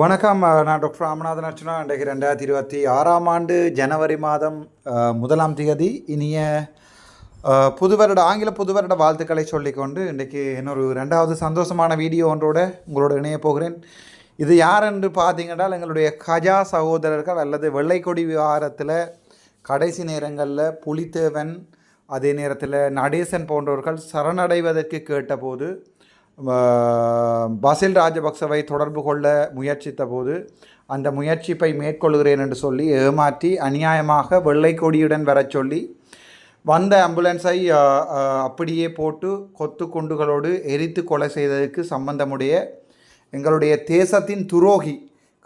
வணக்கம் நான் டாக்டர் ராமநாதன் அர்ச்சனா. இன்றைக்கு ரெண்டாயிரத்தி இருபத்தி ஆறாம் ஆண்டு ஜனவரி மாதம் முதலாம் தேதி இனிய புது வருட ஆங்கில புது வருட வாழ்த்துக்களை சொல்லிக்கொண்டு இன்றைக்கு இன்னொரு ரெண்டாவது சந்தோஷமான வீடியோ ஒன்றோட உங்களோட இணைய போகிறேன். இது யார் என்று பார்த்தீங்கன்னா எங்களுடைய கஜா சகோதரர்கள் அல்லது வெள்ளைக்கொடி விவகாரத்தில் கடைசி நேரங்களில் புலித்தேவன் அதே நேரத்தில் நடேசன் போன்றவர்கள் சரணடைவதற்கு கேட்டபோது பசில் ராஜபக்சவை தொடர்பு கொள்ள முயற்சித்த போது அந்த முயற்சிப்பை மேற்கொள்கிறேன் என்று சொல்லி ஏமாற்றி அநியாயமாக வெள்ளை கொடியுடன் வரச் சொல்லி வந்த ஆம்புலன்ஸை அப்படியே போட்டு கொத்து குண்டுகளோடு எரித்து கொலை செய்ததற்கு சம்பந்தமுடைய எங்களுடைய தேசத்தின் துரோகி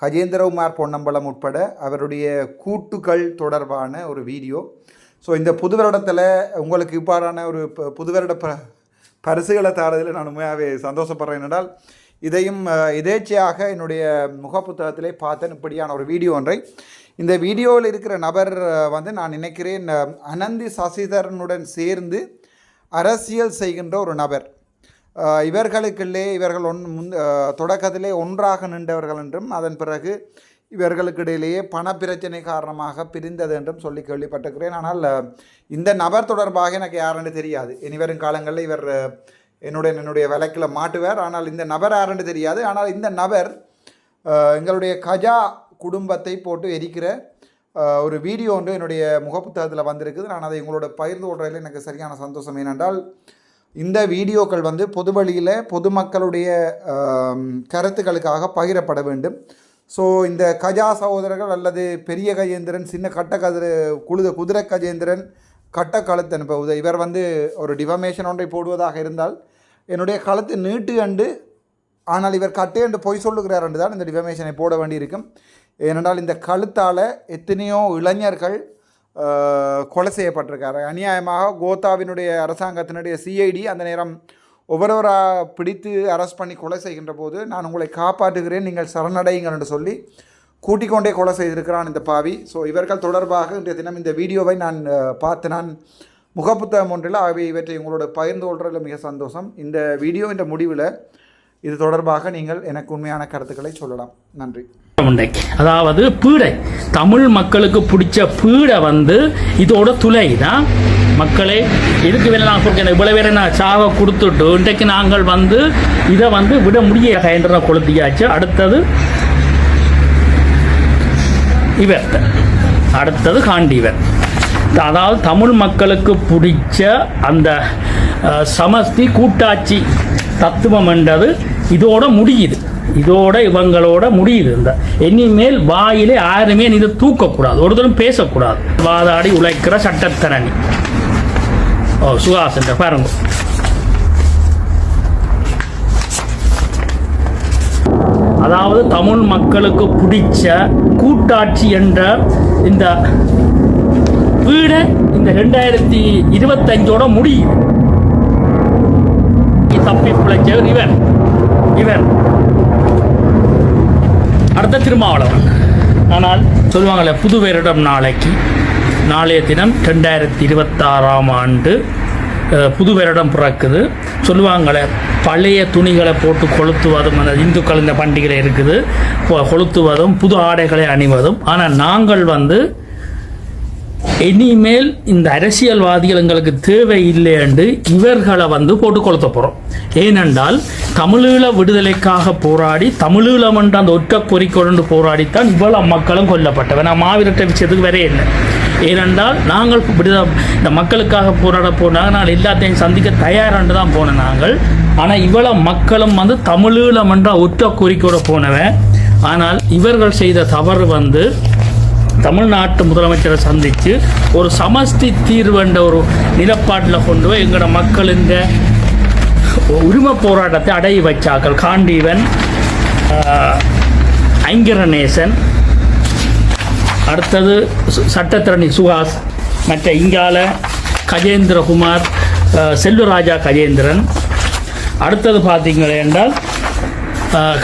கஜேந்திரகுமார் பொன்னம்பலம் உட்பட அவருடைய கூட்டுகள் தொடர்பான ஒரு வீடியோ. ஸோ இந்த புது வருடத்தில் உங்களுக்கு இவ்வாறான ஒரு ப- புது வருட ப பரிசுகளை தாரதில் நான் உண்மையாகவே சந்தோஷப்படுறேன் என்றால் இதையும் எதேச்சையாக என்னுடைய முகப்புத்தகத்திலே பார்த்தேன். இப்படியான ஒரு வீடியோ ஒன்றை. இந்த வீடியோவில் இருக்கிற நபர் வந்து நான் நினைக்கிறேன் அனந்தி சசிதரனுடன் சேர்ந்து அரசியல் செய்கின்ற ஒரு நபர். இவர்களுக்குள்ளே இவர்கள் ஒன் முன் தொடக்கத்திலே ஒன்றாக நின்றவர்கள் என்றும் அதன் பிறகு இவர்களுக்கு இடையிலேயே பண பிரச்சனை காரணமாக பிரிந்தது என்றும் சொல்லி கேள்விப்பட்டிருக்கிறேன். ஆனால் இந்த நபர் தொடர்பாக எனக்கு யாருன்னு தெரியாது. இனி வரும் காலங்களில் இவர் என்னுடைய என்னுடைய வழக்கில் மாட்டுவார். ஆனால் இந்த நபர் யாருன்னு தெரியாது. ஆனால் இந்த நபர் எங்களுடைய கஜா குடும்பத்தை போட்டு எரிக்கிற ஒரு வீடியோ ஒன்று என்னுடைய முகப்புத்தகத்தில் வந்திருக்குது. நான் அதை உங்களோட பகிர்ந்து கொள்றதில் எனக்கு சரியான சந்தோஷம். ஏனென்றால் இந்த வீடியோக்கள் வந்து பொது வழியில் பொதுமக்களுடைய கருத்துக்களுக்காக பகிரப்பட வேண்டும். ஸோ இந்த கஜா சகோதரர்கள் அல்லது பெரிய கஜேந்திரன் சின்ன கட்ட கதிர குழுத குதிரை கஜேந்திரன் கட்ட கழுத்து அனுப்புவது இவர் வந்து ஒரு டிஃபமேஷன் ஒன்றை போடுவதாக இருந்தால் என்னுடைய கழுத்து நீட்டு கண்டு ஆனால் இவர் கட்டே என்று பொய் சொல்லுகிறார் என்று தான் இந்த டிஃபமேஷனை போட வேண்டியிருக்கும். ஏனென்றால் இந்த கழுத்தால் எத்தனையோ இளைஞர்கள் கொலை செய்யப்பட்டிருக்காரு அநியாயமாக கோத்தாவினுடைய அரசாங்கத்தினுடைய சிஐடி அந்த நேரம் ஒவ்வொருவராக பிடித்து அரெஸ்ட் பண்ணி கொலை செய்கின்ற போது நான் உங்களை காப்பாற்றுகிறேன் நீங்கள் சரணடையுங்கள் என்று சொல்லி கூட்டிக்கொண்டே கொலை செய்திருக்கிறான் இந்த பாவி. ஸோ இவர்கள் தொடர்பாக இன்றைய தினம் இந்த வீடியோவை நான் பார்த்து நான் முகப்புத்தகம் ஒன்றில் ஆகிய இவற்றை உங்களோட பகிர்ந்து கொள்வதில் மிக சந்தோஷம். இந்த வீடியோ இந்த முடிவில் இது தொடர்பாக நீங்கள் எனக்கு உண்மையான கருத்துக்களை சொல்லலாம். நன்றி. உண்டை அதாவது பீடை. தமிழ் மக்களுக்கு பிடிச்ச பீடை வந்து இதோட துளை தான். மக்களே இதுக்கு வேலை நான் சொல்கிறேன் இவ்வளோ பேரை நான் சாக கொடுத்துட்டு இன்றைக்கு நாங்கள் வந்து இதை வந்து விட முடிய என்ற கொளுத்தியாச்சு. அடுத்தது இவர். அடுத்தது காண்டிவர் அதாவது தமிழ் மக்களுக்கு பிடிச்ச அந்த சமஸ்தி கூட்டாட்சி தத்துவம் என்றது இதோட முடியுது. இதோட இவங்களோட முடியுது. இந்த இனிமேல் வாயிலே யாருமே இதை தூக்கக்கூடாது. ஒருத்தரும் பேசக்கூடாது. வாதாடி உழைக்கிற சட்டத்தரணி. ஓ சுகாசன் பாருங்க. அதாவது தமிழ் மக்களுக்கு பிடிச்ச கூட்டாட்சி என்ற இந்த வீடு இந்த ரெண்டாயிரத்தி இருபத்தஞ்சோட முடியுது. தப்பி பிழைச்சவர் இவர். அந்த திருமாவளவன். ஆனால் சொல்லுவாங்களே புது வருடம் நாளைக்கு நாளைய தினம் ரெண்டாயிரத்தி இருபத்தாறாம் ஆண்டு புது வருடம் பிறக்குது. சொல்லுவாங்களே பழைய துணிகளை போட்டு கொளுத்துவதும் அந்த இந்துக்கள் இந்த பண்டிகை இருக்குது கொ- கொளுத்துவதும் புது ஆடைகளை அணிவதும். ஆனால் நாங்கள் வந்து இனிமேல் இந்த அரசியல்வாதிகள் எங்களுக்கு தேவையில்லை என்று இவர்களை வந்து போட்டு கொளுத்த போகிறோம் ஏனென்றால் தமிழீழ விடுதலைக்காக போராடி தமிழீழம் என்ற அந்த ஒற்ற குறிக்கொண்டு போராடித்தான் இவ்வளவு மக்களும் கொல்லப்பட்டவன். நான் மாவீரட்ட விஷயத்துக்கு வரே இல்லை ஏனென்றால் நாங்கள் விடுத இந்த மக்களுக்காக போராட போனாங்க நான் எல்லாத்தையும் சந்திக்க தயாராண்டு தான் போன நாங்கள். ஆனால் இவ்வளவு மக்களும் வந்து தமிழீழம் என்ற ஒற்ற குறிக்கோட போனவன். ஆனால் இவர்கள் செய்த தவறு வந்து தமிழ்நாட்டு முதலமைச்சரை சந்தித்து ஒரு சமஸ்தி தீர்வு என்ற ஒரு நிலப்பாட்டில் கொண்டு போய் எங்களோட மக்கள் இந்த உரிமை போராட்டத்தை அடைய வச்சாக்கள் காண்டீவன் ஐங்கரநேசன் அடுத்தது சு- சட்டத்திரணி சுஹாஸ் மற்ற இங்கால கஜேந்திரகுமார் செல்வராஜா கஜேந்திரன். அடுத்தது பார்த்தீங்க என்றால்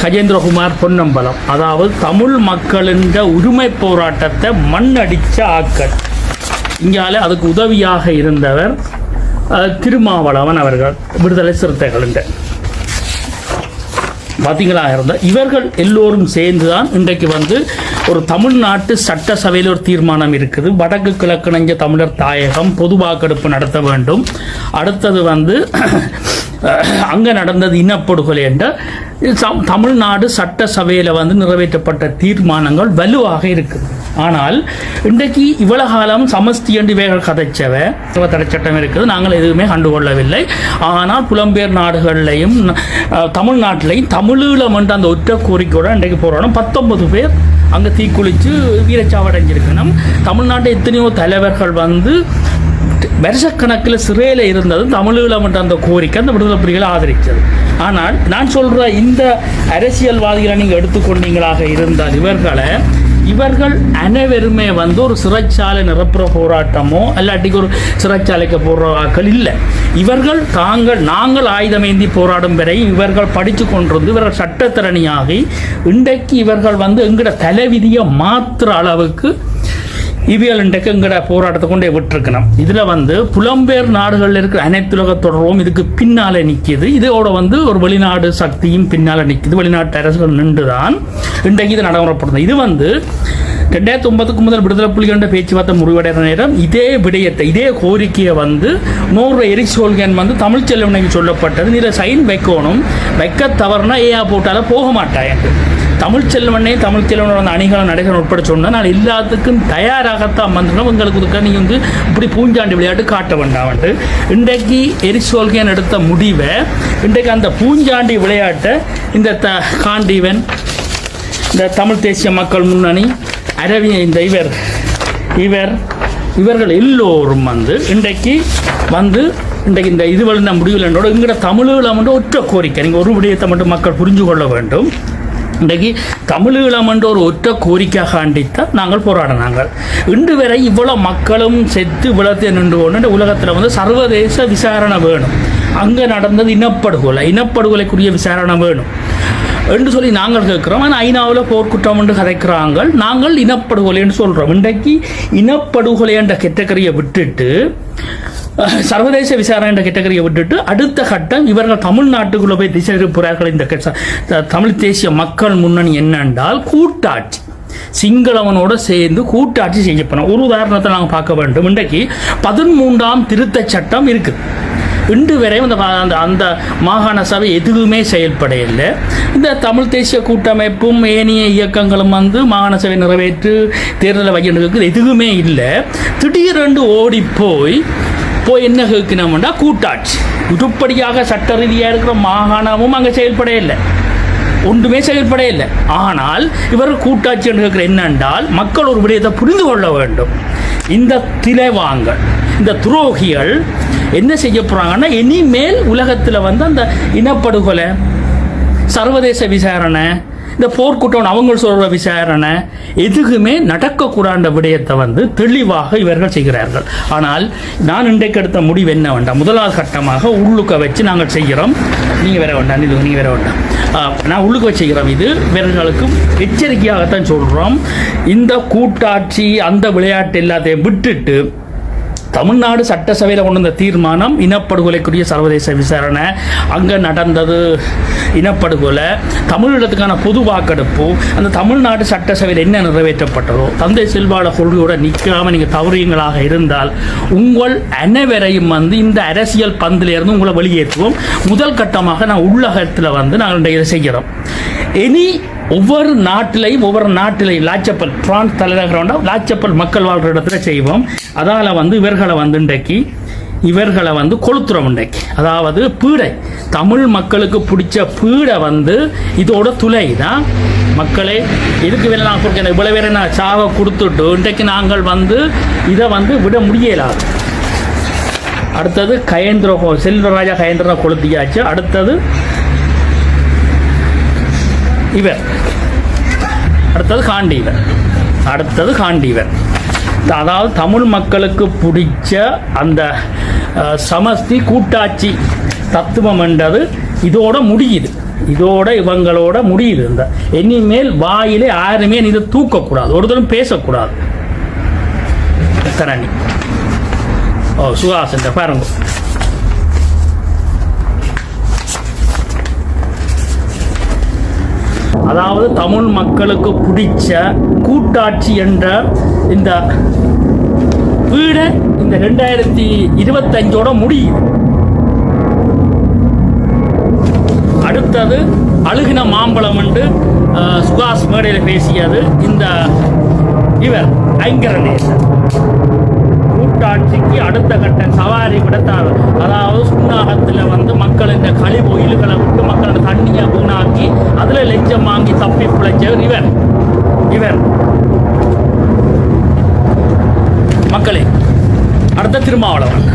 கஜேந்திரகுமார் பொன்னம்பலம். அதாவது தமிழ் மக்களின் உரிமை போராட்டத்தை மண்ணடிச்ச ஆக்கள் இங்கால அதுக்கு உதவியாக இருந்தவர் திருமாவளவன் அவர்கள் விடுதலை சிறுத்தைகளுங்க பார்த்தீங்களா இருந்தால் இவர்கள் எல்லோரும் சேர்ந்து தான் இன்றைக்கு வந்து ஒரு தமிழ்நாட்டு சட்டசபையில் ஒரு தீர்மானம் இருக்குது. வடக்கு கிழக்கிணைஞ்ச தமிழர் தாயகம் பொது வாக்கெடுப்பு நடத்த வேண்டும். அடுத்தது வந்து அங்கே நடந்தது இனப்படுகொலை என்ற சம்- தமிழ்நாடு சட்டசபையில் வந்து நிறைவேற்றப்பட்ட தீர்மானங்கள் வலுவாக இருக்குது ஆனால் இன்றைக்கு இவ்வளவு காலம் சமஸ்தி என்று இவைகள் கதைச்சவ தடை சட்டம் இருக்குது நாங்கள் எதுவுமே கண்டுகொள்ளவில்லை. ஆனால் புலம்பெயர் நாடுகள்லையும் தமிழ்நாட்டிலையும் தமிழீழம் என்ற அந்த ஒற்ற கோரிக்கையோட இன்றைக்கு போராடும் பத்தொன்பது பேர் அங்கே தீக்குளித்து வீரச்சாவடைஞ்சிருக்கணும். தமிழ்நாட்டை எத்தனையோ தலைவர்கள் வந்து வருஷக்கணக்கில் சிறையில் இருந்தது தமிழீழம் என்ற அந்த கோரிக்கை அந்த விடுதலை புலிகளை ஆதரித்தது. ஆனால் நான் சொல்கிற இந்த அரசியல்வாதிகளை நீங்கள் எடுத்துக்கொண்டீங்களாக இருந்தால் இவர்களை இவர்கள் அனைவருமே வந்து ஒரு சிறைச்சாலை நிரப்புற போராட்டமோ இல்லாட்டிக்கு ஒரு சிறைச்சாலைக்கு போடுற ஆக்கள் இல்லை. இவர்கள் தாங்கள் நாங்கள் ஆயுதமேந்தி போராடும் வரை இவர்கள் படித்து கொண்டிருந்து இவர்கள் சட்டத்திறனியாகி இன்றைக்கு இவர்கள் வந்து எங்கட தலைவிதியை மாற்றுற அளவுக்கு இவியல் இன்றைக்கு எங்கட போராட்டத்தை கொண்டே விட்டுருக்கணும். இதில் வந்து புலம்பெயர் நாடுகளில் இருக்கிற அனைத்துலக தொடர்பும் இதுக்கு பின்னாலே நிற்கிது இதோட வந்து ஒரு வெளிநாடு சக்தியும் பின்னால் நிற்கிது வெளிநாட்டு அரசுகள் நின்று தான் இன்றைக்கு இது நடைமுறைப்படுது இது வந்து ரெண்டாயிரத்தி ஒன்பதுக்கு முதல் விடுதலை புலிகளின் பேச்சுவார்த்தை முடிவடைகிற நேரம் இதே விடயத்தை இதே கோரிக்கையை வந்து நூறு எரிக் சோல்கன் வந்து தமிழ் செல்வனுக்கு சொல்லப்பட்டது. இதில் சைன் வைக்கணும். வைக்க தவறுனா ஏயா போட்டால போக மாட்டாயன்ட்டு தமிழ் செல்வனே தமிழ் செல்வனோட அந்த அணிகளும் நடைகள் உட்பட சொன்னால் நான் எல்லாத்துக்கும் தயாராகத்தான் வந்துடும் உங்களுக்கு இதுக்கு நீ வந்து இப்படி பூஞ்சாண்டி விளையாட்டு காட்ட வேண்டாம்ட்டு இன்றைக்கு எரிசோல்கேன் எடுத்த முடிவை இன்றைக்கு அந்த பூஞ்சாண்டி விளையாட்டை இந்த த காண்டீவன் இந்த தமிழ் தேசிய மக்கள் முன்னணி அரவிய இந்த இவர் இவர் இவர்கள் எல்லோரும் வந்து இன்றைக்கு வந்து இன்றைக்கு இந்த இது வழிந்த முடிவில் என்னோட எங்கட தமிழீழம் வந்து ஒற்ற கோரிக்கை. நீங்கள் ஒரு விடயத்தை மட்டும் மக்கள் புரிஞ்சு கொள்ள வேண்டும். இன்றைக்கு தமிழீழம் என்ற ஒரு ஒற்ற கோரிக்கையாக ஆண்டித்தான் நாங்கள் போராடினாங்க இன்று வரை இவ்வளோ மக்களும் செத்து விளத்து நின்று கொண்டு இந்த உலகத்தில் வந்து சர்வதேச விசாரணை வேணும். அங்கே நடந்தது இனப்படுகொலை இனப்படுகொலைக்குரிய விசாரணை வேணும். என்று சொல்லி நாங்கள் கேட்குறோம். ஆனால் ஐநாவில் போர்க்குற்றம் என்று கதைக்கிறாங்க நாங்கள் இனப்படுகொலை என்று சொல்கிறோம் இன்றைக்கு இனப்படுகொலை என்ற கெட்டக்கரியை விட்டுட்டு சர்வதேச விசாரணை என்ற கேட்டகரியை விட்டுட்டு அடுத்த கட்டம் இவர்கள் தமிழ்நாட்டுக்குள்ளே போய் திசை திருப்புறார்கள் இந்த தமிழ் தேசிய மக்கள் முன்னணி என்னென்றால் கூட்டாட்சி. சிங்களவனோட சேர்ந்து கூட்டாட்சி செய்யப்படும் ஒரு உதாரணத்தை நாங்கள் பார்க்க வேண்டும். இன்றைக்கு பதிமூன்றாம் திருத்தச் சட்டம் இருக்குது இன்று வரையும் அந்த அந்த அந்த மாகாண சபை எதுவுமே செயல்படையில்லை இந்த தமிழ் தேசிய கூட்டமைப்பும் ஏனைய இயக்கங்களும் வந்து மாகாண சபை நிறைவேற்று தேர்தலை வைக்கணுக்கு எதுவுமே இல்லை. திடீரென்று ஓடி போய் போய் என்ன கேட்கணும்னா கூட்டாட்சி. உருப்படியாக சட்ட ரீதியாக இருக்கிற மாகாணமும் அங்கே செயல்பட இல்லை. ஒன்றுமே செயல்பட இல்லை. ஆனால் இவர் கூட்டாட்சி என்று கேட்குற என்னென்றால் மக்கள் ஒரு விடயத்தை புரிந்து கொள்ள வேண்டும். இந்த திலைவாங்கள் இந்த துரோகிகள் என்ன செய்ய போகிறாங்கன்னா இனிமேல் உலகத்தில் வந்து அந்த இனப்படுகொலை சர்வதேச விசாரணை இந்த போர்க்குற்றம் அவங்க சொல்கிற விசாரணை எதுக்குமே நடக்கக்கூடாத விடயத்தை வந்து தெளிவாக இவர்கள் செய்கிறார்கள். ஆனால் நான் இன்றைக்கு எடுத்த முடிவு என்ன வேண்டாம் முதலாவது கட்டமாக உள்ளுக்க வச்சு நாங்கள் செய்கிறோம். நீங்கள் வேற வேண்டாம் இது நீங்கள் வேற வேண்டாம். நான் உள்ளுக்க வச்சு செய்கிறோம் இது. இவர்களுக்கும் எச்சரிக்கையாகத்தான் சொல்கிறோம் இந்த கூட்டாட்சி அந்த விளையாட்டு எல்லாத்தையும் விட்டுட்டு தமிழ்நாடு சட்டசபையில் கொண்டு வந்த தீர்மானம் இனப்படுகொலைக்குரிய சர்வதேச விசாரணை. அங்கே நடந்தது இனப்படுகொலை. தமிழீழத்துக்கான பொது வாக்கெடுப்பு. அந்த தமிழ்நாடு சட்டசபையில் என்ன நிறைவேற்றப்பட்டதோ தந்தை செல்வாள கொள்கையோட நிற்காமல் நீங்கள் தவறியங்களாக இருந்தால் உங்கள் அனைவரையும் வந்து இந்த அரசியல் பந்திலிருந்து உங்களை வெளியேற்றுவோம். முதல் கட்டமாக நான் உள்ளகத்தில் வந்து நாங்கள் இதை செய்கிறோம். இனி ஒவ்வொரு நாட்டிலையும் ஒவ்வொரு நாட்டிலையும் லாச்சப்பல் பிரான்ஸ் தலைநகரம்னா லாச்சப்பல் மக்கள் வாழ்கிற இடத்துல செய்வோம். அதால் வந்து இவர்களை வந்து இன்றைக்கு இவர்களை வந்து கொளுத்துறோம் இன்றைக்கு. அதாவது பீடை. தமிழ் மக்களுக்கு பிடிச்ச பீடை வந்து இதோட துளை தான். மக்களே இதுக்கு வேலை நான் கொடுக்கணும்? இவ்வளோ பேரை நான் சாவை கொடுத்துட்டு இன்றைக்கு நாங்கள் வந்து இதை வந்து விட முடியலாது அடுத்தது கயேந்திர செல்வராஜா கயேந்திரா கொளுத்தியாச்சு. அடுத்தது இவர். அடுத்தது காண்டீவர். அடுத்தது காண்டீவர். அதாவது தமிழ் மக்களுக்கு பிடிச்ச அந்த சமஸ்தி கூட்டாட்சி தத்துவம் என்றது இதோட முடியுது. இதோட இவங்களோட முடியுது. இந்த இனிமேல் வாயிலே யாருமே இதை தூக்கக்கூடாது. ஒருத்தரும் பேசக்கூடாது. தரணி ஓ சுகாசன் பாருங்க. அதாவது தமிழ் மக்களுக்கு பிடிச்ச கூட்டாட்சி என்ற இந்த வீடு இந்த ரெண்டாயிரத்தி இருபத்தஞ்சோட முடியுது. அடுத்தது அழுகின மாம்பழம் என்று சுகாஷ் மேடையில் பேசியது இந்த இவர் ஐங்கரநேசன். கூட்டாட்சிக்கு அடுத்த கட்ட சவாரி விடத்தார். அதாவது சுண்ணாகத்தில் வந்து மக்கள் இந்த கழிவு ஒயில்களை விட்டு மக்களோட தண்ணியை வீணாக்கி அதில் லெஞ்சம் வாங்கி தப்பி பிழைச்சவர் இவர். இவர். மக்களே அடுத்த திருமாவளவன்.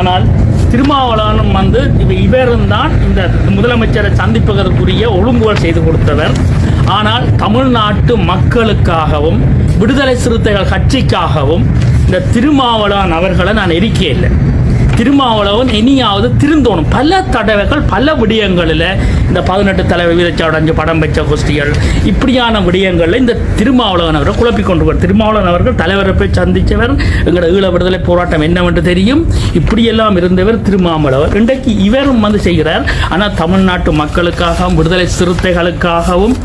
ஆனால் திருமாவளவனும் வந்து இவரும் தான் இந்த முதலமைச்சரை சந்திப்பதற்குரிய ஒழுங்குகள் செய்து கொடுத்தவர். ஆனால் தமிழ்நாட்டு மக்களுக்காகவும் விடுதலை சிறுத்தைகள் கட்சிக்காகவும் இந்த திருமாவளவன் அவர்களை நான் எரிக்கையில்லை திருமாவளவன் இனியாவது திருந்தோணும். பல தடவைகள் பல விடயங்களில் இந்த பதினெட்டு தலைவர் வீரச்சாடஞ்சு படம் வச்ச குஸ்திகள் இப்படியான விடயங்களில் இந்த திருமாவளவன் அவரை குழப்பிக் கொண்டு திருமாவளவன் அவர்கள் தலைவரை போய் சந்தித்தவர் எங்களோட ஈழ விடுதலை போராட்டம் என்னவென்று தெரியும். இப்படியெல்லாம் இருந்தவர் திருமாவளவர் இன்றைக்கு இவரும் வந்து செய்கிறார். ஆனால் தமிழ்நாட்டு மக்களுக்காகவும் விடுதலை சிறுத்தைகளுக்காகவும்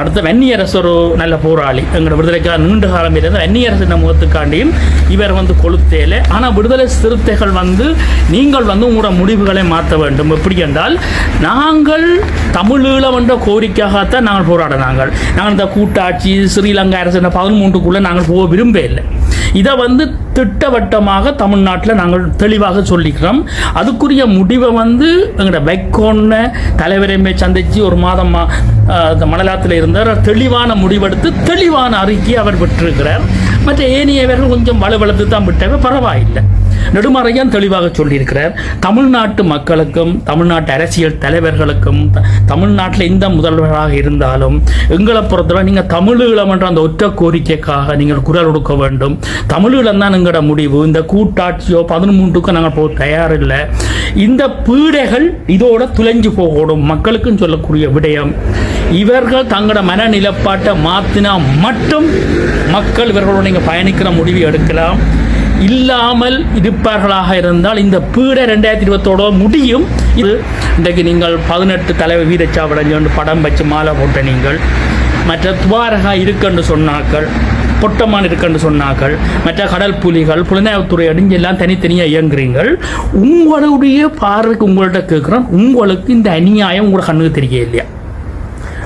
அடுத்த வன்னியரசு ஒரு நல்ல போராளி. எங்களோட விடுதலைக்காக நீண்ட காலம் இருந்த வன்னியரசு முகத்துக்காண்டியும் இவர் வந்து கொளுத்தேல. ஆனால் விடுதலை சிறுத்தைகள் வந்து நீங்கள் வந்து உங்களோட முடிவுகளை மாற்ற வேண்டும். எப்படி என்றால் நாங்கள் தமிழீழம் என்ற கோரிக்கையாகத்தான் நாங்கள் போராடினாங்கள் நாங்கள். இந்த கூட்டாட்சி ஸ்ரீலங்கா அரசு என்ற பதிமூன்றுக்குள்ளே நாங்கள் போக விரும்பவே இல்லை. இதை வந்து திட்டவட்டமாக தமிழ்நாட்டில் நாங்கள் தெளிவாக சொல்லிக்கிறோம். அதுக்குரிய முடிவை வந்து எங்களோட வைக்கோன்ன தலைவரையுமே சந்திச்சு ஒரு மாதம் மா- மணலாத்தில் இருந்தார். தெளிவான முடிவெடுத்து தெளிவான அறிக்கையை அவர் பெற்றிருக்கிறார் மற்ற ஏனையவர்கள் கொஞ்சம் வலுவழுத்து தான் விட்டவர் பரவாயில்லை. நெடுமறையான் தெளிவாக சொல்லியிருக்கிறார். தமிழ்நாட்டு மக்களுக்கும் தமிழ்நாட்டு அரசியல் தலைவர்களுக்கும் த- தமிழ்நாட்டில் எந்த முதல்வராக இருந்தாலும் எங்களை பொறுத்தவரை நீங்கள் தமிழீழம் என்ற அந்த ஒற்ற கோரிக்கைக்காக நீங்கள் குரல் கொடுக்க வேண்டும். தமிழீழம் தான் எங்களோட முடிவு. இந்த கூட்டாட்சியோ பதிமூன்றுக்கும் நாங்கள் போக தயாரில்லை. இந்த பீடைகள் இதோட துளைஞ்சு போகணும். மக்களுக்கும் சொல்லக்கூடிய விடயம். இவர்கள் தங்களோட மனநிலப்பாட்டை மாற்றினா மட்டும் மக்கள் இவர்களோட நீங்கள் பயணிக்கிற முடிவு எடுக்கலாம். இல்லாமல் இருப்பார்களாக இருந்தால் இந்த பீட ரெண்டாயிரத்தி இருபத்தோட முடியும். இது இன்றைக்கு நீங்கள் பதினெட்டு தலைவர் வீரச்சாவடைஞ்சு படம் வச்சு மாலை போட்ட நீங்கள். மற்ற துவாரகா இருக்குன்னு சொன்னாக்கள் பொட்டமான் இருக்குன்னு சொன்னார்கள் மற்ற கடல் புலிகள் புலனாய்வுத்துறை அடிஞ்சு எல்லாம் தனித்தனியாக இயங்குறீங்கள் உங்களுடைய பார்வைக்கு உங்கள்கிட்ட கேட்குறோம் உங்களுக்கு இந்த அநியாயம் உங்களோட கண்ணுக்கு தெரிய இல்லையா?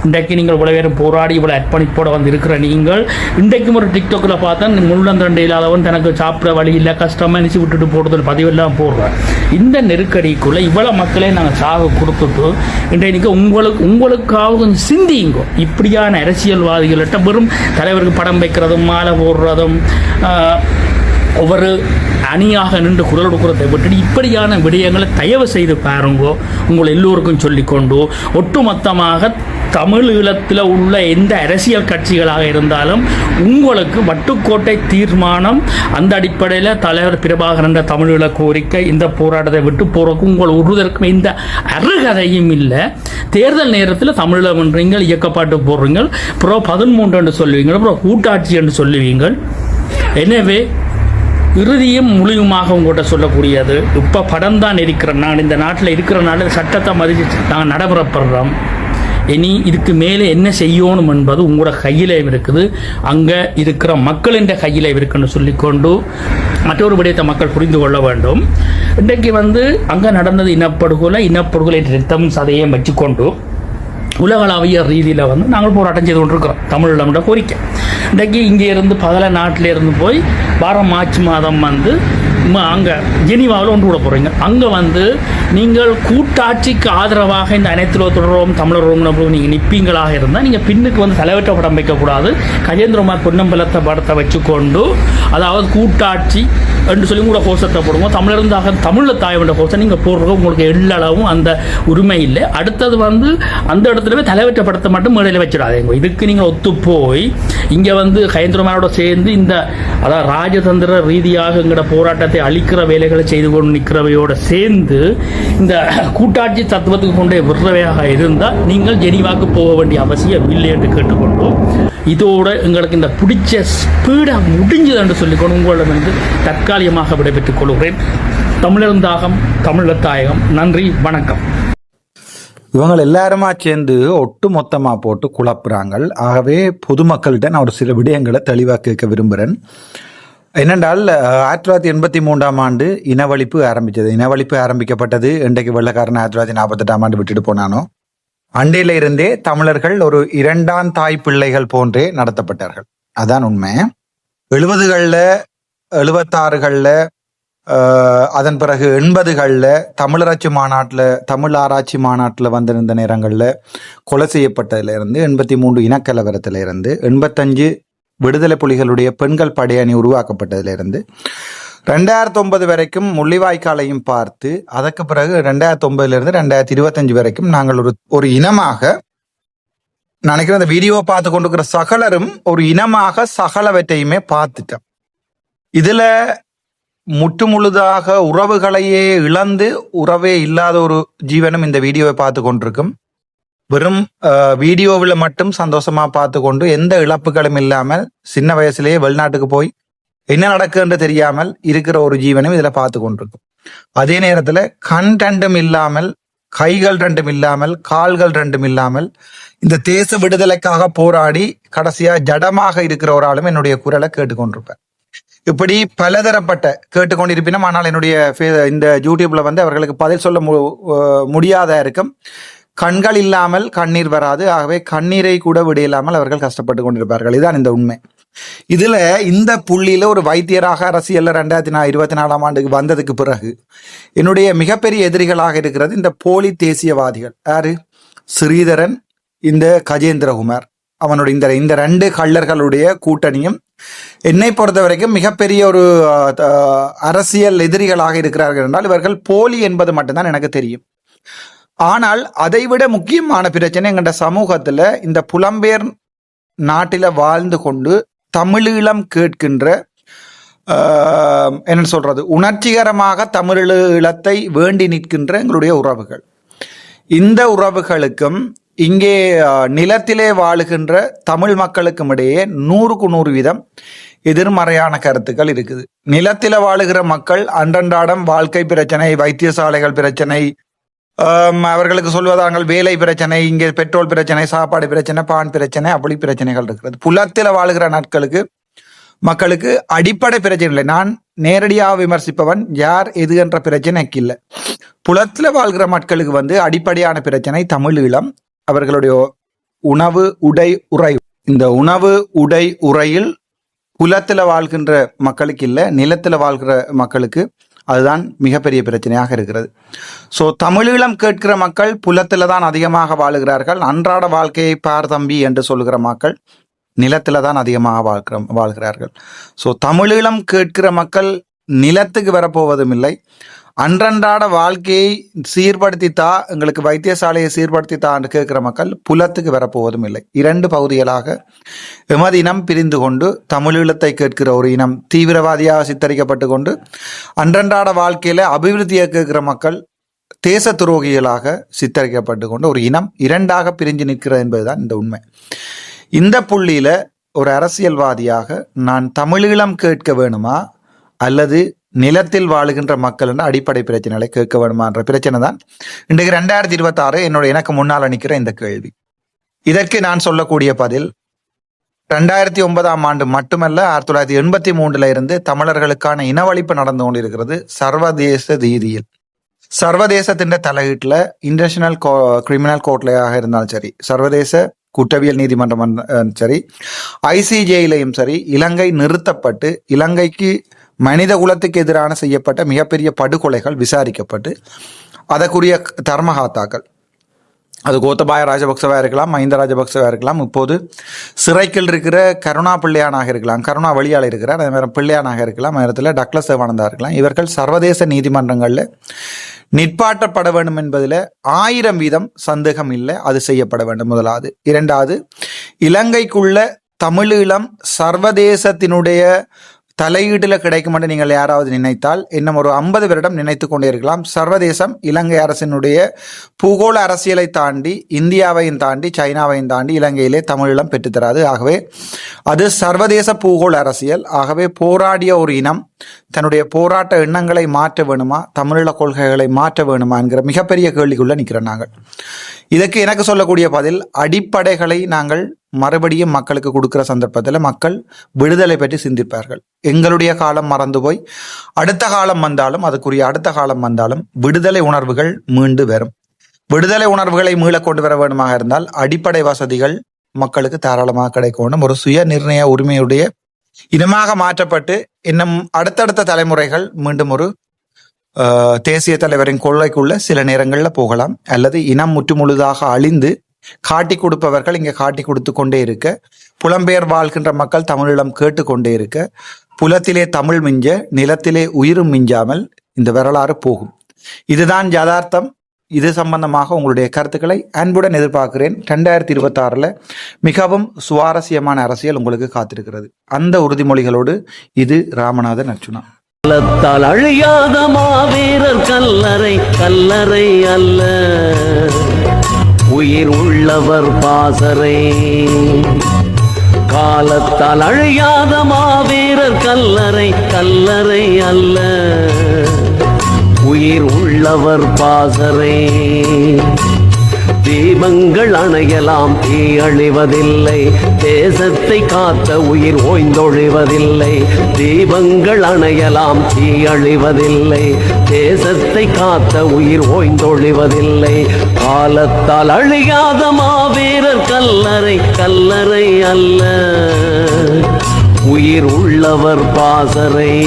இன்றைக்கு நீங்கள் இவ்வளோ பேரும் போராடி இவ்வளோ அர்ப்பணிப்போட வந்து இருக்கிற நீங்கள் இன்றைக்கும் ஒரு டிக்டாக்கில் பார்த்தா முள்ளந்தண்டை இல்லாதவன் தனக்கு சாப்பிட வழி இல்லை கஷ்டமாக நினச்சி விட்டுட்டு போடுறது பதிவெல்லாம் போடுறேன். இந்த நெருக்கடிக்குள்ளே இவ்வளோ மக்களே நாங்கள் சாக கொடுத்துட்டு இன்றைக்கு உங்களுக்கு உங்களுக்காக கொஞ்சம் சிந்தியுங்கோ. இப்படியான அரசியல்வாதிகள்கிட்ட வெறும் தலைவருக்கு படம் வைக்கிறதும் மாலை போடுறதும் ஒவ்வொரு அணியாக நின்று குரல் கொடுக்கிறதை விட்டுட்டு இப்படியான விடயங்களை தயவு செய்து பாருங்கோ. உங்களை எல்லோருக்கும் சொல்லிக்கொண்டு ஒட்டுமொத்தமாக தமிழ் ஈழத்தில் உள்ள எந்த அரசியல் கட்சிகளாக இருந்தாலும் உங்களுக்கு வட்டுக்கோட்டை தீர்மானம் அந்த அடிப்படையில் தலைவர் பிரபாகரன் என்ற தமிழீழ கோரிக்கை இந்த போராட்டத்தை விட்டு போறதுக்கு உங்கள் உறுதற்கும் எந்த அருகதையும் இல்லை. தேர்தல் நேரத்தில் தமிழீழம் என்றீங்கள் இயக்கப்பாட்டு போடுறீங்க அப்புறம் பதிமூன்று என்று சொல்லுவீங்க அப்புறம் கூட்டாட்சி என்று சொல்லுவீங்கள். எனவே இறுதியும் முழுமையாக உங்கள்கிட்ட சொல்லக்கூடியது. இப்போ படம் தான் இருக்கிறேன் நான் இந்த நாட்டில் இருக்கிறனால சட்டத்தை மதித்து நாங்கள் நடைமுறைப்படுறோம். இனி இதுக்கு மேலே என்ன செய்யணும் என்பது உங்களோட கையில் இருக்குது. அங்கே இருக்கிற மக்களின் கையில் இருக்குன்னு சொல்லிக்கொண்டு மற்றொரு விடயத்தை மக்கள் புரிந்து கொள்ள வேண்டும். இன்றைக்கு வந்து அங்கே நடந்தது இனப்படுகொலை இனப்படுகொலை ரத்தம் சதையும் வச்சுக்கொண்டு உலகளாவிய ரீதியில் வந்து நாங்கள் போராட்டம் செய்து கொண்டிருக்கிறோம். தமிழீழம்ன்ற கோரிக்கை. இன்றைக்கு இங்கே இருந்து பகல நாட்டிலேருந்து போய் வாரம் மார்ச் மாதம் வந்து அங்கே ஜெனீவாவில் ஒன்று கூட போகிறீங்க அங்கே வந்து நீங்கள் கூட்டாட்சிக்கு ஆதரவாக இந்த அனைத்து தொடரும் தமிழரும் நீங்கள் நிற்பீங்களாக இருந்தால் நீங்கள் பின்னுக்கு வந்து தலைவற்ற படம் வைக்கக்கூடாது. கஜேந்திரகுமார் பொன்னம்பலத்தை படத்தை வச்சுக்கொண்டு அதாவது கூட்டாட்சி என்று சொல்லி கூட கோஷத்தை போடுவோம் தமிழருந்தாக தமிழில் தாய் என்ற கோஷம் நீங்கள் போடுறது உங்களுக்கு எல்லளவும் அந்த உரிமை இல்லை. அடுத்தது வந்து அந்த இடத்துல போய் தலைவற்ற படத்தை மட்டும் மேடையில் வச்சிடாதீங்க. இதுக்கு நீங்கள் ஒத்து போய் இங்கே வந்து கயந்திரமானோட சேர்ந்து இந்த அதாவது ராஜதந்திர ரீதியாக எங்களோட போராட்டத்தை அழிக்கிற வேலைகளை செய்து கொண்டு நிற்கிறவையோட சேர்ந்து இந்த கூட்டாட்சி தத்துவத்துக்கு கொண்டே விடுறவையாக இருந்தால் நீங்கள் ஜெனிவாக்கு போக வேண்டிய அவசியம் இல்லை என்று கேட்டுக்கொண்டோம். இதோட எங்களுக்கு இந்த பிடிச்ச ஸ்பீடாக முடிஞ்சது என்று சொல்லிக்கொண்டு உங்களிடமிருந்து தற்காலிகமாக விடைபெற்றுக் கொள்கிறேன். தமிழந்தாகம் தமிழத்தாயகம் நன்றி வணக்கம். இவங்க எல்லாருமா சேர்ந்து ஒட்டு மொத்தமாக போட்டு குழப்புறாங்க ஆகவே பொதுமக்கள்கிட்ட நான் ஒரு சில விடயங்களை தெளிவாக கேட்க விரும்புகிறேன் என்னென்றால் ஆயிரத்தி தொள்ளாயிரத்தி எண்பத்தி மூன்றாம் ஆண்டு இனவழிப்பு ஆரம்பித்தது. இனவழிப்பு ஆரம்பிக்கப்பட்டது இன்றைக்கு வெள்ளக்காரன் ஆயிரத்தி தொள்ளாயிரத்தி நாற்பத்தெட்டாம் ஆண்டு விட்டுட்டு போனானோ? அண்டையில இருந்தே தமிழர்கள் ஒரு இரண்டாம் தாய் பிள்ளைகள் போன்றே நடத்தப்பட்டார்கள். அதான் உண்மை. எழுபதுகளில் எழுபத்தாறுகளில் அதன் பிறகு எண்பதுகளில் தமிழராட்சி மாநாட்டில் தமிழ் ஆராய்ச்சி மாநாட்டில் வந்திருந்த நேரங்களில் கொலை செய்யப்பட்டதிலிருந்து எண்பத்தி மூன்று இனக்கலவரத்திலிருந்து எண்பத்தஞ்சு விடுதலை புலிகளுடைய பெண்கள் படையணி உருவாக்கப்பட்டதிலிருந்து ரெண்டாயிரத்தி ஒன்பது வரைக்கும் முள்ளிவாய்க்காலையும் பார்த்து அதற்கு பிறகு ரெண்டாயிரத்தி ஒன்பதுலேருந்து ரெண்டாயிரத்தி இருபத்தஞ்சு வரைக்கும் நாங்கள் ஒரு ஒரு இனமாக நினைக்கிற அந்த வீடியோ பார்த்து கொண்டிருக்கிற சகலரும் ஒரு இனமாக சகலவற்றையுமே பார்த்துட்டோம். இதில் முற்று முழுதாக உறவுகளையே இழந்து உறவே இல்லாத ஒரு ஜீவனும் இந்த வீடியோவை பார்த்து கொண்டிருக்கும். வெறும் வீடியோவில் மட்டும் சந்தோஷமாக பார்த்து கொண்டு எந்த இழப்புகளும் இல்லாமல் சின்ன வயசுலேயே வெளிநாட்டுக்கு போய் என்ன நடக்குன்னு தெரியாமல் இருக்கிற ஒரு ஜீவனும் இதுல பார்த்து கொண்டிருக்கும். அதே நேரத்துல கண் ரெண்டும் இல்லாமல் கைகள் ரெண்டும் இல்லாமல் கால்கள் ரெண்டும் இல்லாமல் இந்த தேச விடுதலைக்காக போராடி கடைசியா ஜடமாக இருக்கிற ஒரு ஆளும் என்னுடைய குரலை கேட்டுக்கொண்டிருப்பேன். இப்படி பலதரப்பட்ட கேட்டுக்கொண்டிருப்பினும் ஆனால் என்னுடைய ஃபே- இந்த யூடியூப்ல வந்து அவர்களுக்கு பதில் சொல்ல மு- முடியாத இருக்கும். கண்கள் இல்லாமல் கண்ணீர் வராது. ஆகவே கண்ணீரை கூட விட இல்லாமல் அவர்கள் கஷ்டப்பட்டு கொண்டிருப்பார்கள். இதுதான் இந்த உண்மை. இதில் இந்த புள்ளியில ஒரு வைத்தியராக அரசியலில் ரெண்டாயிரத்தி நா இருபத்தி நாலாம் ஆண்டுக்கு வந்ததுக்கு பிறகு என்னுடைய மிகப்பெரிய எதிரிகளாக இருக்கிறது இந்த போலி தேசியவாதிகள். யாரு? ஸ்ரீதரன் இந்த கஜேந்திரகுமார். அவனுடைய இந்த இந்த ரெண்டு கள்ளர்களுடைய கூட்டணியும் என்னை பொறுத்த வரைக்கும் மிகப்பெரிய ஒரு த- அரசியல் எதிரிகளாக இருக்கிறார்கள் என்றால் இவர்கள் போலி என்பது மட்டும்தான் எனக்கு தெரியும். ஆனால் அதைவிட முக்கியமான பிரச்சனை எங்கள்ட சமூகத்தில் இந்த புலம்பெயர் நாட்டில் வாழ்ந்து கொண்டு தமிழீழம் கேட்கின்ற என்ன சொல்கிறது உணர்ச்சிகரமாக தமிழீழத்தை வேண்டி நிற்கின்ற எங்களுடைய உறவுகள். இந்த உறவுகளுக்கும் இங்கே நிலத்திலே வாழுகின்ற தமிழ் மக்களுக்கும் இடையே நூறுக்கு நூறு வீதம் எதிர்மறையான கருத்துக்கள் இருக்குது. நிலத்தில் வாழுகிற மக்கள் அன்றன்றாடம் வாழ்க்கை பிரச்சனை வைத்தியசாலைகள் பிரச்சனை அவர்களுக்கு சொல்வதாங்கள் வேலை பிரச்சனை இங்கே பெட்ரோல் பிரச்சனை சாப்பாடு பிரச்சனை பான் பிரச்சனை அப்படி பிரச்சனைகள் இருக்கிறது. புலத்தில் வாழுகிற நாட்களுக்கு மக்களுக்கு அடிப்படை பிரச்சனை இல்லை. நான் நேரடியாக விமர்சிப்பவன் யார் எது என்ற பிரச்சனைக்கு இல்லை. புலத்தில் வாழ்கிற மக்களுக்கு வந்து அடிப்படையான பிரச்சனை தமிழ் ஈழம் அவர்களுடைய உணவு உடை உறை. இந்த உணவு உடை உறையில் புலத்தில் வாழ்கின்ற மக்களுக்கு இல்லை நிலத்தில் வாழ்கிற மக்களுக்கு அதுதான் மிகப்பெரிய பிரச்சனையாக இருக்கிறது. ஸோ தமிழீழம் கேட்கிற மக்கள் புலத்தில் தான் அதிகமாக வாழுகிறார்கள். அன்றாட வாழ்க்கையை பார் தம்பி என்று சொல்லுகிற மக்கள் நிலத்தில் தான் அதிகமாக வாழ்கிற வாழ்கிறார்கள். ஸோ தமிழீழம் கேட்கிற மக்கள் நிலத்துக்கு வரப்போவதும் இல்லை. அன்றன்றாட வாழ்க்கையை சீர்படுத்தித்தா எங்களுக்கு வைத்தியசாலையை சீர்படுத்தித்தா என்று கேட்கிற மக்கள் புலத்துக்கு வரப்போவதும் இல்லை. இரண்டு பகுதிகளாக எமது இனம் பிரிந்து கொண்டு தமிழீழத்தை கேட்கிற ஒரு இனம் தீவிரவாதியாக சித்தரிக்கப்பட்டு கொண்டு அன்றன்றாட வாழ்க்கையில் அபிவிருத்தியை கேட்கிற மக்கள் தேச துரோகிகளாக சித்தரிக்கப்பட்டு கொண்டு ஒரு இனம் இரண்டாக பிரிஞ்சு நிற்கிறது என்பதுதான் இந்த உண்மை. இந்த புள்ளியில் ஒரு அரசியல்வாதியாக நான் தமிழீழம் கேட்க வேணுமா? அல்லது நிலத்தில் வாழுகின்ற மக்கள் அடிப்படை பிரச்சனைகளை கேட்க வேணுமான்ற பிரச்சனை தான். இன்றைக்கு ரெண்டாயிரத்தி இருபத்தாறு என்னோட எனக்கு முன்னால் நிற்கிற இந்த கேள்வி. இதற்கு நான் சொல்லக்கூடிய பதில் ரெண்டாயிரத்தி ஒன்பதாம் ஆண்டு மட்டுமல்ல ஆயிரத்தி தொள்ளாயிரத்தி எண்பத்தி மூன்றுல இருந்து தமிழர்களுக்கான இனவழிப்பு நடந்து கொண்டிருக்கிறது சர்வதேச ரீதியில். சர்வதேசத்தின் தலையீட்டில் இன்டர்நேஷனல் கிரிமினல் கோர்ட்லையாக இருந்தாலும் சரி சர்வதேச குற்றவியல் நீதிமன்றம் சரி ஐசிஜேயிலையும் சரி இலங்கை நிறுத்தப்பட்டு இலங்கைக்கு மனித குலத்துக்கு எதிரான செய்யப்பட்ட மிகப்பெரிய படுகொலைகள் விசாரிக்கப்பட்டு அதற்குரிய தர்மஹாத்தாக்கள். அது கோத்தபாய ராஜபக்சவாக இருக்கலாம் மஹிந்த ராஜபக்சவாக இருக்கலாம். இப்போது சிறைக்கில் இருக்கிற கருணா பிள்ளையானாக இருக்கலாம் கருணா வழியால் இருக்கிறார். அதே மாதிரி பிள்ளையானாக இருக்கலாம். நேரத்தில் டக்ளஸ் தேவானந்தா இருக்கலாம். இவர்கள் சர்வதேச நீதிமன்றங்களில் நிற்பாட்டப்பட வேண்டும் என்பதில் ஆயிரம் வீதம் சந்தேகம் இல்லை. அது செய்யப்பட வேண்டும் முதலாவது. இரண்டாவது இலங்கைக்குள்ள தமிழீழம் சர்வதேசத்தினுடைய தலையீட்டில் கிடைக்குமென்று நீங்கள் யாராவது நினைத்தால் இன்னும் ஒரு ஐம்பது வருடம் நினைத்து கொண்டிருக்கலாம் சர்வதேசம் இலங்கை அரசினுடைய பூகோள அரசியலை தாண்டி இந்தியாவையும் தாண்டி சைனாவையும் தாண்டி இலங்கையிலே தமிழீழம் பெற்றுத்தராது ஆகவே அது சர்வதேச பூகோள அரசியல். ஆகவே போராடிய ஒரு இனம் தன்னுடைய போராட்ட எண்ணங்களை மாற்ற வேணுமா? தமிழீழ கொள்கைகளை மாற்ற வேணுமா? என்கிற மிகப்பெரிய கேள்விக்குள்ளே நிற்கிறோம் நாங்கள். இதற்கு எனக்கு சொல்லக்கூடிய பதில் அடிப்படைகளை நாங்கள் மறுபடியும் மக்களுக்கு கொடுக்கிற சந்தர்ப்பத்தில் மக்கள் விடுதலை பற்றி சிந்திப்பார்கள். எங்களுடைய காலம் மறந்து போய் அடுத்த காலம் வந்தாலும் அதுக்குரிய அடுத்த காலம் வந்தாலும் விடுதலை உணர்வுகள் மீண்டு வரும். விடுதலை உணர்வுகளை மீள கொண்டு வர வேண்டுமாக இருந்தால் அடிப்படை வசதிகள் மக்களுக்கு தாராளமாக கிடைக்கணும் ஒரு சுய நிர்ணய உரிமையுடைய இனமாக மாற்றப்பட்டு இன்னும் அடுத்தடுத்த தலைமுறைகள் மீண்டும் ஒரு தேசிய தலைவரின் கொள்கைக்குள்ள சில நேரங்களில் போகலாம். அல்லது இனம் முற்றுமுழுதாக அழிந்து காட்டி கொடுப்பவர்கள் இங்கே காட்டி கொடுத்து கொண்டே இருக்க. புலம்பெயர் வாழ்கின்ற மக்கள் தமிழிடம் கேட்டுக்கொண்டே இருக்க. புலத்திலே தமிழ் மிஞ்ச நிலத்திலே உயிரும் மிஞ்சாமல் இந்த வரலாறு போகும். இதுதான் யதார்த்தம். இது சம்பந்தமாக உங்களுடைய கருத்துக்களை அன்புடன் எதிர்பார்க்கிறேன். ரெண்டாயிரத்தி இருபத்தாறில் மிகவும் சுவாரஸ்யமான அரசியல் உங்களுக்கு காத்திருக்கிறது. அந்த உறுதிமொழிகளோடு இது ராமநாதன் அர்ச்சுனா காலத்தால் அழியாத மாவீரர் கல்லறை கல்லறை அல்ல. உயிர் உள்ளவர் பாசரே. காலத்தால் அழியாத மாவீரர் கல்லறை கல்லறை அல்ல. உயிர் உள்ளவர் பாசரே. தீபங்கள் அணையலாம் தீ அழிவதில்லை தேசத்தை காத்த உயிர் ஓய்ந்தொழிவதில்லை. தீபங்கள் அணையலாம் தீ அழிவதில்லை தேசத்தை காத்த உயிர் ஓய்ந்தொழிவதில்லை. காலத்தால் அழியாத மாவீரர் கல்லறை கல்லறை அல்ல. உயிர் உள்ளவர் பாசறை.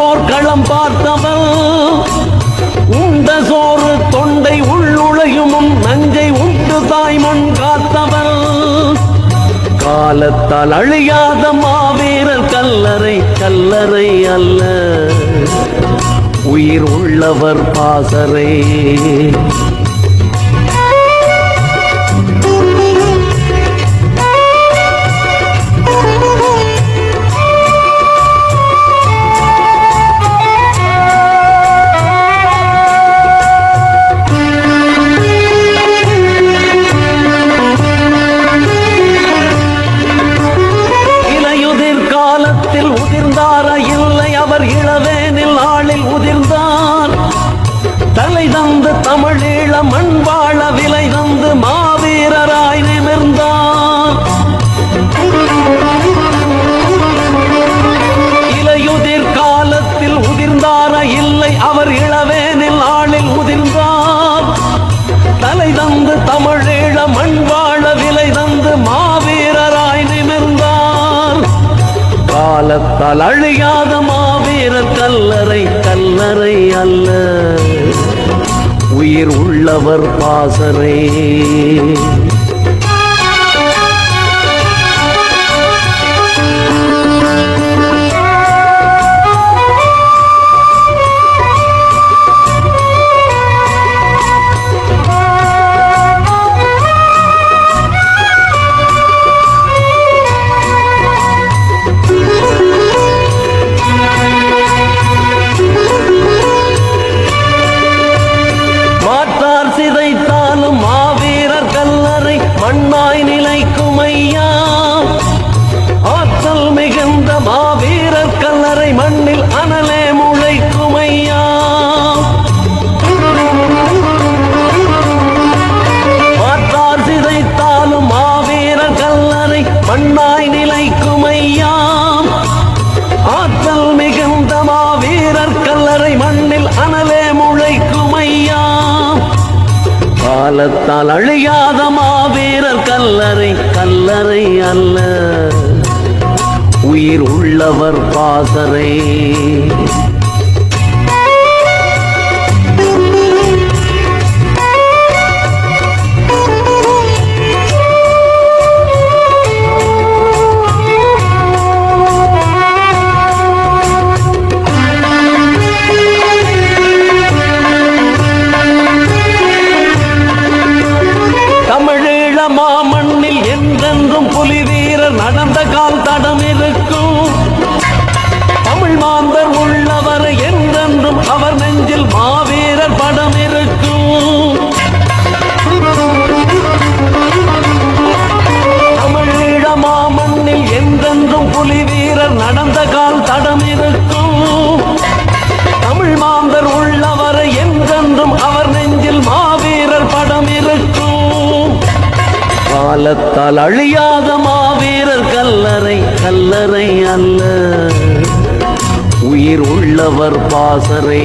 போர்க்களம் பார்த்தவன். உண்ட சோறு தொண்டை உள்ளுழையும் நஞ்சை உண்டு தாய்மண் காத்தவன். காலத்தால் அழியாத மாவீரர் கல்லறை கல்லறை அல்ல. உயிர் உள்ளவர் பாசறை. தலை தந்து தமிழீழ மண் வாழ விலை தந்து மாவீரராய் நிமிர்ந்தார். இலையுதிர் காலத்தில் உதிர்ந்தார இல்லை அவர் இளவேனில் ஆளில் உதிர்ந்தார். தலை தந்து தமிழீழ மண் வாழ விலை தந்து மாவீரராய் நிமிர்ந்தார். காலத்தால் அழியாத மாவீரர் கல்லறை கல்லறை அல்ல. உயிர் உள்ளவர் பாசரே உயிர் உள்ளவர் பாசறை காலத்தால் அழியாத மாவீரர் கல்லறை கல்லறை அல்ல. உயிர் உள்ளவர் பாசரே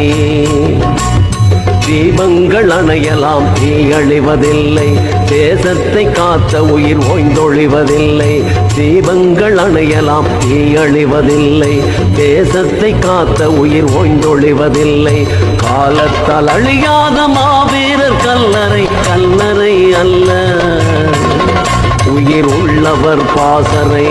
தீபங்கள் அணையலாம் தீயழிவதில்லை. தேசத்தை காத்த உயிர் ஓய்ந்தொழிவதில்லை. தீபங்கள் அணையலாம் தீயழிவதில்லை. தேசத்தை காத்த உயிர் ஓய்ந்தொழிவதில்லை. காலத்தால் அழியாத மாவீரர் கல்லறை கல்லறை அல்ல. உயிர் உள்ளவர் பாசரே.